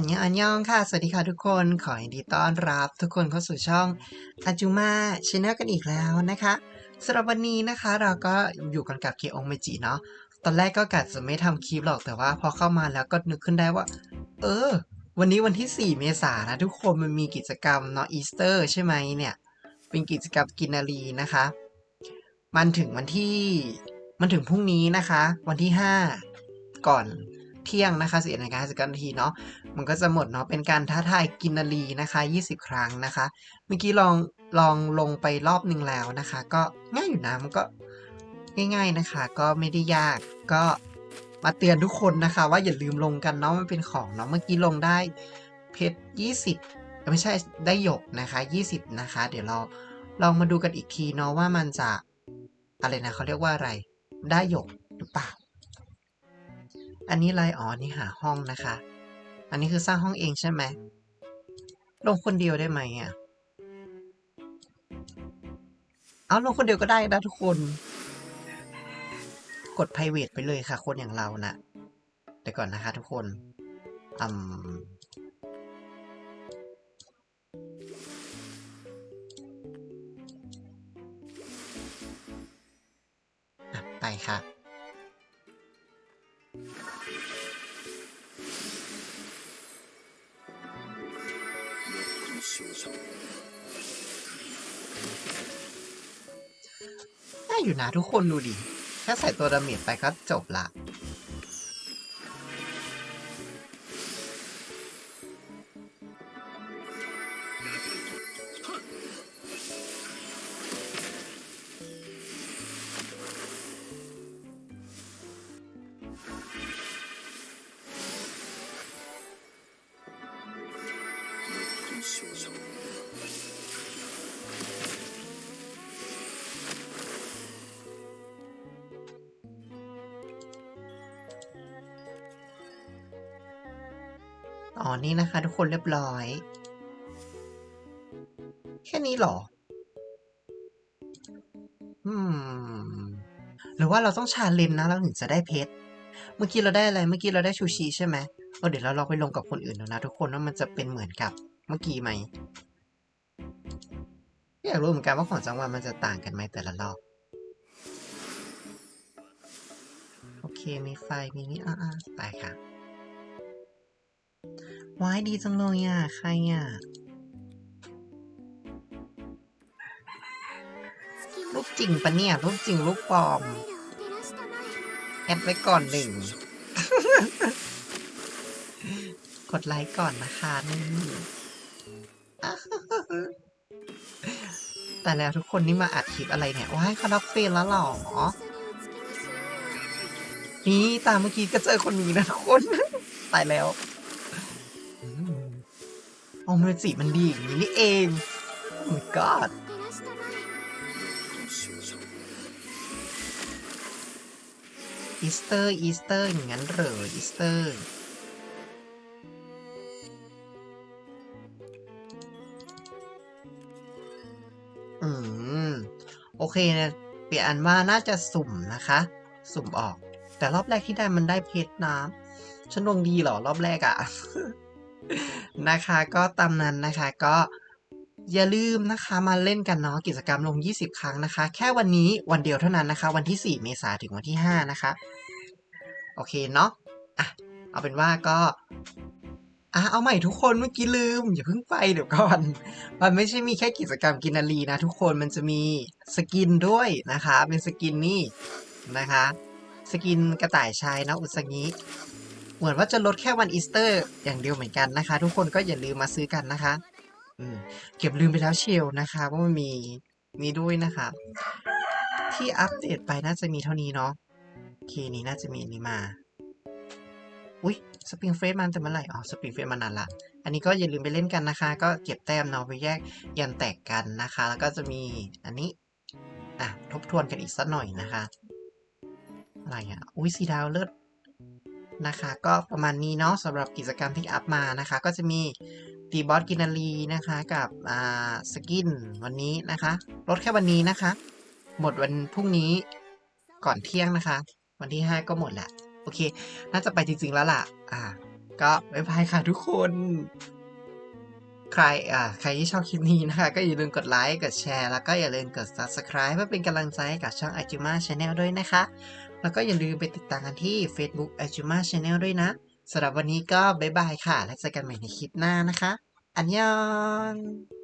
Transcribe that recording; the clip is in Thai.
อันยองอันยองค่ะ สวัสดีค่ะทุกคน ขอยินดีต้อนรับ ทุกคนเข้าสู่ช่องอาจูมาชแนลกันอีกแล้วนะคะสำหรับวันนี้นะคะเราก็อยู่กันกับเคองเมจิเนาะ ตอนแรกก็กะจะไม่ทำคลิปหรอกแต่ว่าพอเข้ามาแล้วก็นึกขึ้นได้ว่า เออ วันนี้วันที่ 4 เมษายนนะทุกคนมันมีกิจกรรมเนาะอีสเตอร์ใช่ไหมเนี่ย เป็นกิจกรรมกินนารีนะคะ มันถึงวันที่ มันถึงพรุ่งนี้นะคะ วันที่ 5 ก่อนเที่ยงนะคะสี่นาฬิกาสิบนาทีเนาะ มันก็จะหมดเนาะเป็นการท้าทายกินนารีนะคะ 20 ครั้งนะคะ เมื่อกี้ลองลองลงไปรอบหนึ่งแล้วนะคะ ก็ง่ายอยู่นะมันก็ง่ายๆนะคะ ก็ไม่ได้ยากก็มาเตือนทุกคนนะคะ ว่าอย่าลืมลงกันเนาะมันเป็นของเนาะเมื่อกี้ลงได้เพชร20 ไม่ใช่ได้หยกนะคะ 20 นะคะ เดี๋ยวเราลองมาดูกันอีกทีเนาะว่ามันจะอะไรนะเขาเรียกว่าอะไร ได้หยกหรือเปล่า อันนี้อะไรอ๋อนี่หาห้องนะคะ อันนี้คือสร้างห้องเองใช่ไหม ลงคนเดียวได้ไหมอะ เอาลงคนเดียวก็ได้นะทุกคน กด private ไปเลยค่ะ คนอย่างเรานะ่ะเดี๋ยวก่อนนะคะทุกคนอืมอะไปค่ะ ได้อยู่นะทุกคนดูดิ แค่ใส่ตัวดาเมจไปก็จบละ อ๋อ นี่นะคะ ทุกคนเรียบร้อย แค่นี้เหรอ อืม หรือว่าเราต้องชาเลนนะ เราถึงจะได้เพชร เมื่อกี้เราได้อะไร เมื่อกี้เราได้ชูชีใช่ไหมเออเดี๋ยวเราลองไปลงกับคนอื่นดูนะ ทุกคนว่ามันจะเป็นเหมือนกับเมื่อกี้ไหมอยากรู้เหมือนกันว่าของจังหวะมันจะต่างกันไหมแต่ละรอบ โอเค มีไฟ มีนี่อ่าไปค่ะ ว้ายดีจังเลยอะ ใครอะรูปจริงปะเนี่ยรูปจริงรูปปลอม แอดไว้ก่อนหนึ่ง กดไลค์ก่อนนะคะนี่แต่แล้วทุกคนนี่มาอัดคลิปอะไรเนี่ย ว้ายเขารับเฟรนแล้วหรอ นี่ตามเมื่อกี้ก็เจอคนนี้นะทุกคน ตายแล้ว อเมจิมันดีอย่างนี้นี่เอง โอ้ my god อีสเตอร์อีสเตอร์อย่างนั้นเหรออีสเตอร์อืม โอเคนะเปลี่ยนอันว่าน่าจะสุ่มนะคะ สุ่มออก แต่รอบแรกที่ได้มันได้เพชรน้ำฉันดวงดีเหรอ รอบแรกอะ นะคะก็ตามนั้นนะคะก็อย่าลืมนะคะมาเล่นกันเนาะกิจกรรมลง 20 ครั้งนะคะ แค่วันนี้วันเดียวเท่านั้นนะคะ วันที่ 4 เมษาถึงวันที่ 5 นะคะ โอเคเนาะอะเอาเป็นว่าก็อะเอาใหม่ทุกคนเมื่อกี้ลืม อย่าเพิ่งไปเดี๋ยวก่อน มันไม่ใช่มีแค่กิจกรรมกินนารีนะ ทุกคนมันจะมีสกินด้วยนะคะ เป็นสกินนี่นะคะ สกินกระต่ายชายนะอุสงิ เหมือนว่าจะลดแค่วันอีสเตอร์ อย่างเดียวเหมือนกันนะคะ ทุกคนก็อย่าลืมมาซื้อกันนะคะ อืมเก็บลืมไปแล้วเชียวนะคะว่ามันมีมีด้วยนะคะ ที่อัปเดตไปน่าจะมีเท่านี้เนาะเคนี้น่าจะมีอันนี้มา อุ้ยสปริงเฟสมันแต่เมื่อไหร่อ๋อสปริงเฟสมานานละ อันนี้ก็อย่าลืมไปเล่นกันนะคะ ก็เก็บแต้มเนาะไปแยกยันแตกกันนะคะ แล้วก็จะมีอันนี้อะทบทวนกันอีกสักหน่อยนะคะ อะไรอะอุ้ยสีดาวเลิศ นะคะ ก็ประมาณนี้เนาะสำหรับกิจกรรมที่อัพมานะคะ ก็จะมีตีบอสกินารีนะคะกับอ่าสกินวันนี้นะคะลดแค่วันนี้นะคะ หมดวันพรุ่งนี้ก่อนเที่ยงนะคะ วันที่ 5 ก็หมดแหละโอเค น่าจะไปจริง ๆ แล้วล่ะ อ่า ก็บ๊ายบายค่ะทุกคน ใครอ่าใครที่ชอบคลิปนี้นะคะ ก็อย่าลืมกดไลค์ กดแชร์ แล้วก็อย่าลืมกด subscribe เพื่อเป็นกำลังใจให้กับช่อง a j u m a Channel ด้วยนะคะ แล้วก็อย่าลืมไปติดตามกันที่ Facebook a j u m a Channel ด้วยนะสำหรับวันนี้ก็บ๊ายบายค่ะ แล้วเจอกันใหม่ในคลิปหน้านะคะ อันยอง